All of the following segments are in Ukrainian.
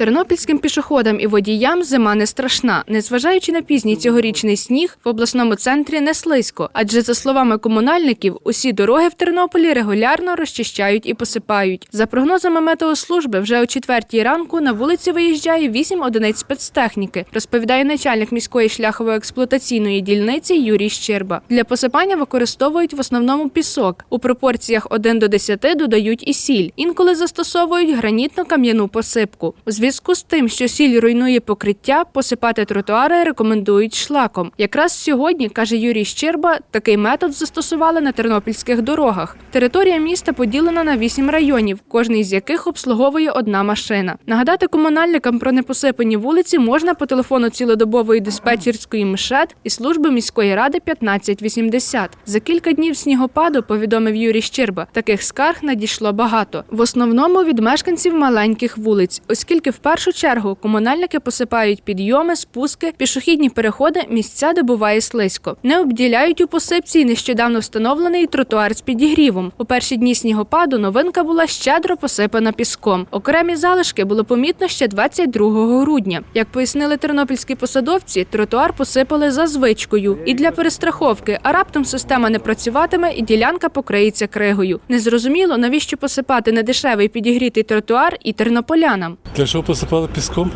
Тернопільським пішоходам і водіям зима не страшна. Незважаючи на пізній цьогорічний сніг, в обласному центрі не слизько. Адже, за словами комунальників, усі дороги в Тернополі регулярно розчищають і посипають. За прогнозами метеослужби, вже о четвертій ранку на вулиці виїжджає 8 одиниць спецтехніки, розповідає начальник міської шляхово-експлуатаційної дільниці Юрій Щерба. Для посипання використовують в основному пісок. У пропорціях 1 до 10 додають і сіль. Інколи застосовують гранітно-кам'яну посипку. У зв'язку з тим, що сіль руйнує покриття, посипати тротуари рекомендують шлаком. Якраз сьогодні, каже Юрій Щерба, такий метод застосували на тернопільських дорогах. Територія міста поділена на 8 районів, кожний з яких обслуговує одна машина. Нагадати комунальникам про непосипані вулиці можна по телефону цілодобової диспетчерської МШЕД і служби міської ради 1580. За кілька днів снігопаду, повідомив Юрій Щерба, таких скарг надійшло багато. В основному від мешканців маленьких вулиць, оскільки в першу чергу комунальники посипають підйоми, спуски, пішохідні переходи, місця, де буває слизько. Не обділяють у посипці нещодавно встановлений тротуар з підігрівом. У перші дні снігопаду новинка була щедро посипана піском. Окремі залишки було помітно ще 22 грудня. Як пояснили тернопільські посадовці, тротуар посипали за звичкою і для перестраховки, а раптом система не працюватиме і ділянка покриється кригою. Незрозуміло, навіщо посипати недешевий підігрітий тротуар і тернополянам. Для чого посипали піском?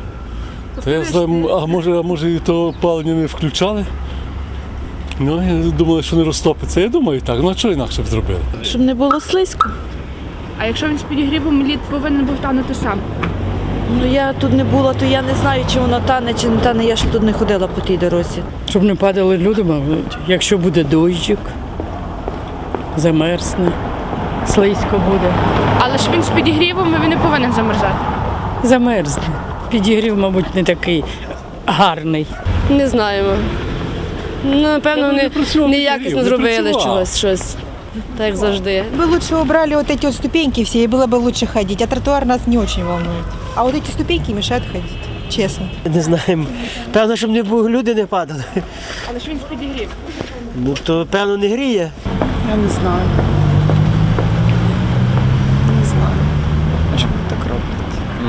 Та я знаю, а може, а може і то опалення не включали? Ну, я думали, що не розтопиться. Я думаю, так. Ну а чого інакше б зробили? Щоб не було слизько. А якщо він з підігрівом лід повинен був танути сам? Ну я тут не була, то я не знаю, чи воно тане, чи не тане. Я ж тут не ходила по тій дорозі. Щоб не падали люди, мабуть. Якщо буде дощик, замерзне, слизько буде. Але ж він з підігрівом він не повинен замерзати. Замерзне. Підігрів, мабуть, не такий гарний. Не знаємо. Ну, напевно, вони працював, неякісно не зробили працював. чогось щось. Так як завжди. Бы лучше убрали вот эти вот ступеньки все, и было бы лучше ходить. А тротуар нас не очень волнует. А вот эти ступеньки мешают ходить, честно. Не знаємо. Певно, щоб не було, люди не падали. Але ж він з підігрів. Ну то певно не гріє. Я не знаю.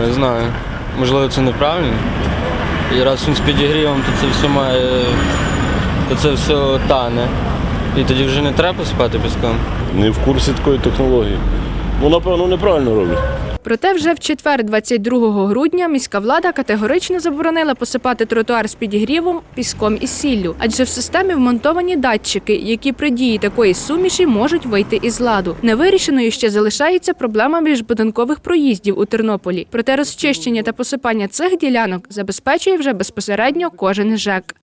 Не знаю. Можливо, це неправильно. І раз він з підігрівом, то це все має. то це все тане. І тоді вже не треба спати піском. не в курсі такої технології. Ну, напевно, неправильно роблять. Проте вже в четвер, 22 грудня, міська влада категорично заборонила посипати тротуар з підігрівом, піском і сіллю, адже в системі вмонтовані датчики, які при дії такої суміші можуть вийти із ладу. Невирішеною ще залишається проблема міжбудинкових проїздів у Тернополі. Проте розчищення та посипання цих ділянок забезпечує вже безпосередньо кожен ЖЕК.